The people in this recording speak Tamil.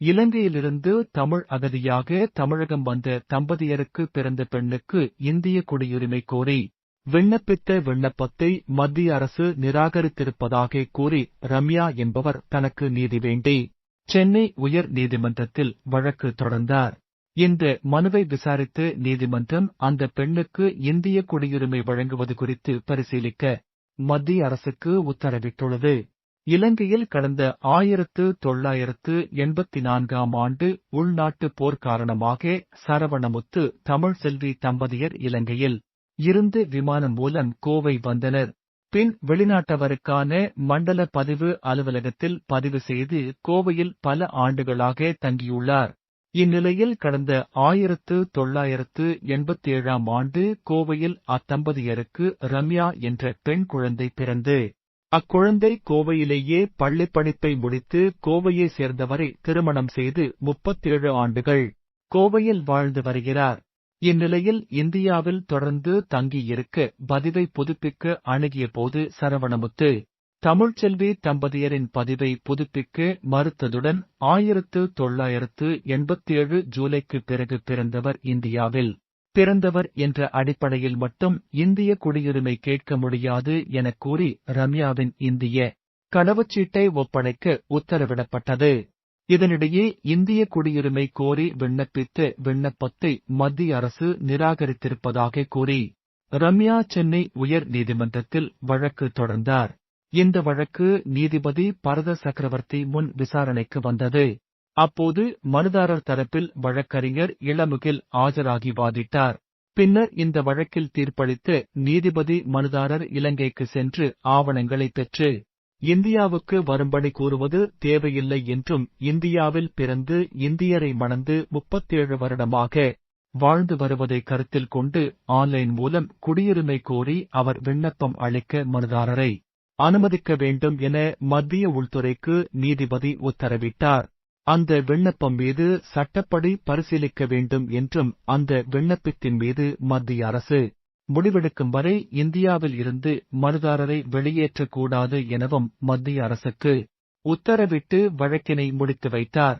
இலங்கையிலிருந்து தமிழ் அகதியாக தமிழகம் வந்த தம்பதியருக்கு பிறந்த பெண்ணுக்கு இந்திய குடியுரிமை கோரி விண்ணப்பித்த விண்ணப்பத்தை மத்திய அரசு நிராகரித்திருப்பதாக கூறி ரம்யா என்பவர் தனக்கு நீதி வேண்டி சென்னை உயர் நீதிமன்றத்தில் வழக்கு தொடர்ந்தார். இந்த மனுவை விசாரித்த நீதிமன்றம் அந்த பெண்ணுக்கு இந்திய குடியுரிமை வழங்குவது குறித்து பரிசீலிக்க மத்திய அரசுக்கு உத்தரவிட்டுள்ளது. இலங்கையில் கடந்த ஆயிரத்து தொள்ளாயிரத்து எண்பத்தி நான்காம் ஆண்டு உள்நாட்டு போர் காரணமாக சரவணமுத்து தமிழ் செல்வி தம்பதியர் இலங்கையில் இருந்து விமானம் மூலம் கோவை வந்தனர். பின் வெளிநாட்டவருக்கான மண்டல பதிவு அலுவலகத்தில் பதிவு செய்து கோவையில் பல ஆண்டுகளாக தங்கியுள்ளார். இந்நிலையில் கடந்த ஆயிரத்து தொள்ளாயிரத்து எண்பத்தி ஏழாம் ஆண்டு கோவையில் அத்தம்பதியருக்கு ரம்யா என்ற பெண் குழந்தை பிறந்து அக்குழந்தை கோவையிலேயே பள்ளிப்படிப்பை முடித்து கோவையை சேர்ந்தவரை திருமணம் செய்து முப்பத்தேழு ஆண்டுகள் கோவையில் வாழ்ந்து வருகிறார். இந்நிலையில் இந்தியாவில் தொடர்ந்து தங்கியிருக்க பதிவை புதுப்பிக்க அணுகிய போது சரவணமுத்து தமிழ்ச்செல்வி தம்பதியரின் பதிவை புதுப்பிக்க மறுத்ததுடன் ஆயிரத்து தொள்ளாயிரத்து எண்பத்தேழு ஜூலைக்கு பிறகு பிறந்தவர் இந்தியாவில். பிறந்தவர் என்ற அடிப்படையில் மட்டும் இந்திய குடியுரிமை கேட்க முடியாது எனக் கூறி ரம்யாவின் இந்திய கடவுச்சீட்டை ஒப்படைக்க உத்தரவிடப்பட்டது. இதனிடையே இந்திய குடியுரிமை கோரி விண்ணப்பித்த விண்ணப்பத்தை மத்திய அரசு நிராகரித்திருப்பதாக கூறி ரம்யா சென்னை உயர் நீதிமன்றத்தில் வழக்கு தொடர்ந்தார். இந்த வழக்கு நீதிபதி பரத சக்கரவர்த்தி முன் விசாரணைக்கு வந்தது. அப்போது மனுதாரர் தரப்பில் வழக்கறிஞர் இளமுகில் ஆஜராகி வாதிட்டார். பின்னர் இந்த வழக்கில் தீர்ப்பளித்த நீதிபதி மனுதாரர் இலங்கைக்கு சென்று ஆவணங்களை பெற்று இந்தியாவுக்கு வரும்படி கூறுவது தேவையில்லை என்றும் இந்தியாவில் பிறந்து இந்தியரை மணந்து முப்பத்தேழு வருடமாக வாழ்ந்து வருவதை கருத்தில் கொண்டு ஆன்லைன் மூலம் குடியுரிமை கோரி அவர் விண்ணப்பம் அளிக்க மனுதாரரை அனுமதிக்க வேண்டும் என மத்திய உள்துறைக்கு நீதிபதி உத்தரவிட்டார். அந்த விண்ணப்பம் மீது சட்டப்படி பரிசீலிக்க வேண்டும் என்றும் அந்த விண்ணப்பத்தின் மீது மத்திய அரசு முடிவெடுக்கும் வரை இந்தியாவில் இருந்து மனுதாரரை வெளியேற்றக்கூடாது எனவும் மத்திய அரசுக்கு உத்தரவிட்டு வழக்கினை முடித்து வைத்தார்.